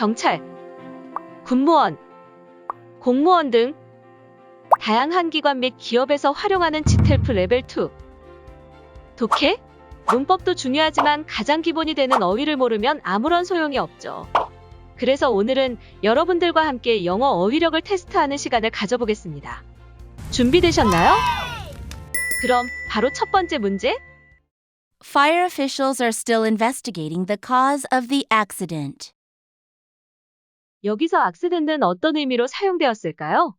경찰, 군무원, 공무원 등 다양한 기관 및 기업에서 활용하는 지텔프 레벨 2. 독해? 문법도 중요하지만 가장 기본이 되는 어휘를 모르면 아무런 소용이 없죠. 그래서 오늘은 여러분들과 함께 영어 어휘력을 테스트하는 시간을 가져보겠습니다. 준비되셨나요? 그럼 바로 첫 번째 문제. Fire officials are still investigating the cause of the accident. 여기서 악시덴트는 어떤 의미로 사용되었을까요?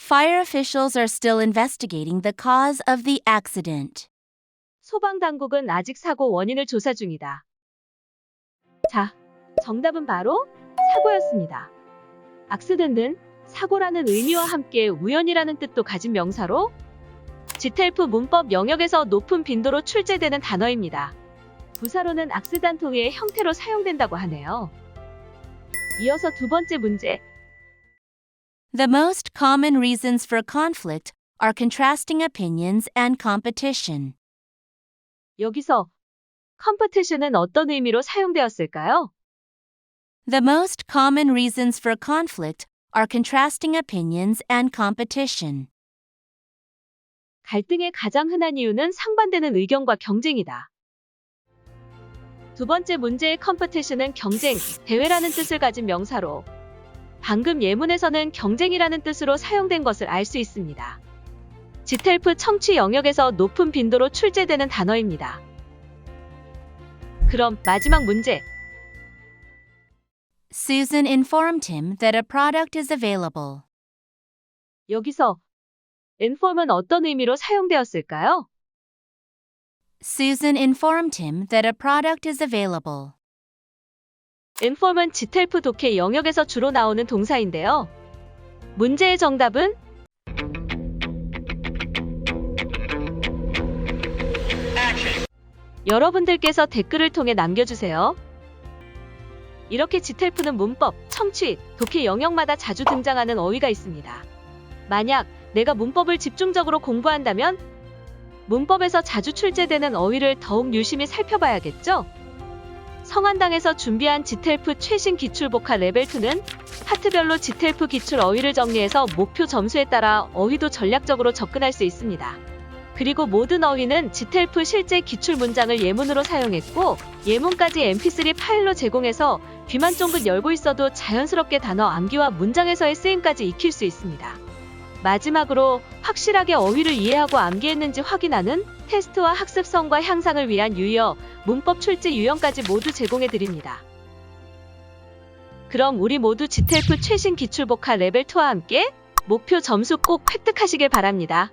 Fire officials are still investigating the cause of the accident. 소방 당국은 아직 사고 원인을 조사 중이다. 자, 정답은 바로 사고였습니다. 악시덴트는 사고라는 의미와 함께 우연이라는 뜻도 가진 명사로 지텔프 문법 영역에서 높은 빈도로 출제되는 단어입니다. 부사로는 악시단토의 형태로 사용된다고 하네요. 이어서 두 번째 문제. The most common reasons for conflict are contrasting opinions and competition. 여기서 컴퍼티션은 어떤 의미로 사용되었을까요? The most common reasons for conflict are contrasting opinions and competition. 갈등의 가장 흔한 이유는 상반되는 의견과 경쟁이다. 두 번째 문제의 컴퍼티션은 경쟁, 대회라는 뜻을 가진 명사로 방금 예문에서는 경쟁이라는 뜻으로 사용된 것을 알 수 있습니다. 지텔프 청취 영역에서 높은 빈도로 출제되는 단어입니다. 그럼 마지막 문제. Susan informed him that a product is available. 여기서 inform은 어떤 의미로 사용되었을까요? Susan informed him that a product is available. inform은 지텔프 독해 영역에서 주로 나오는 동사인데요. 문제의 정답은 여러분들께서 댓글을 통해 남겨주세요. 이렇게 지텔프는 문법, 청취, 독해 영역마다 자주 등장하는 어휘가 있습니다. 만약 내가 문법을 집중적으로 공부한다면 문법에서 자주 출제되는 어휘를 더욱 유심히 살펴봐야겠죠? 성한당에서 준비한 지텔프 최신 기출 복화 레벨 2는 파트별로 지텔프 기출 어휘를 정리해서 목표 점수에 따라 어휘도 전략적으로 접근할 수 있습니다. 그리고 모든 어휘는 지텔프 실제 기출 문장을 예문으로 사용했고 예문까지 mp3 파일로 제공해서 귀만 쫑긋 열고 있어도 자연스럽게 단어 암기와 문장에서의 쓰임까지 익힐 수 있습니다. 마지막으로 확실하게 어휘를 이해하고 암기했는지 확인하는 테스트와 학습성과 향상을 위한 유형, 문법 출제 유형까지 모두 제공해 드립니다. 그럼 우리 모두 지텔프 최신 기출 복화 레벨 2와 함께 목표 점수 꼭 획득하시길 바랍니다.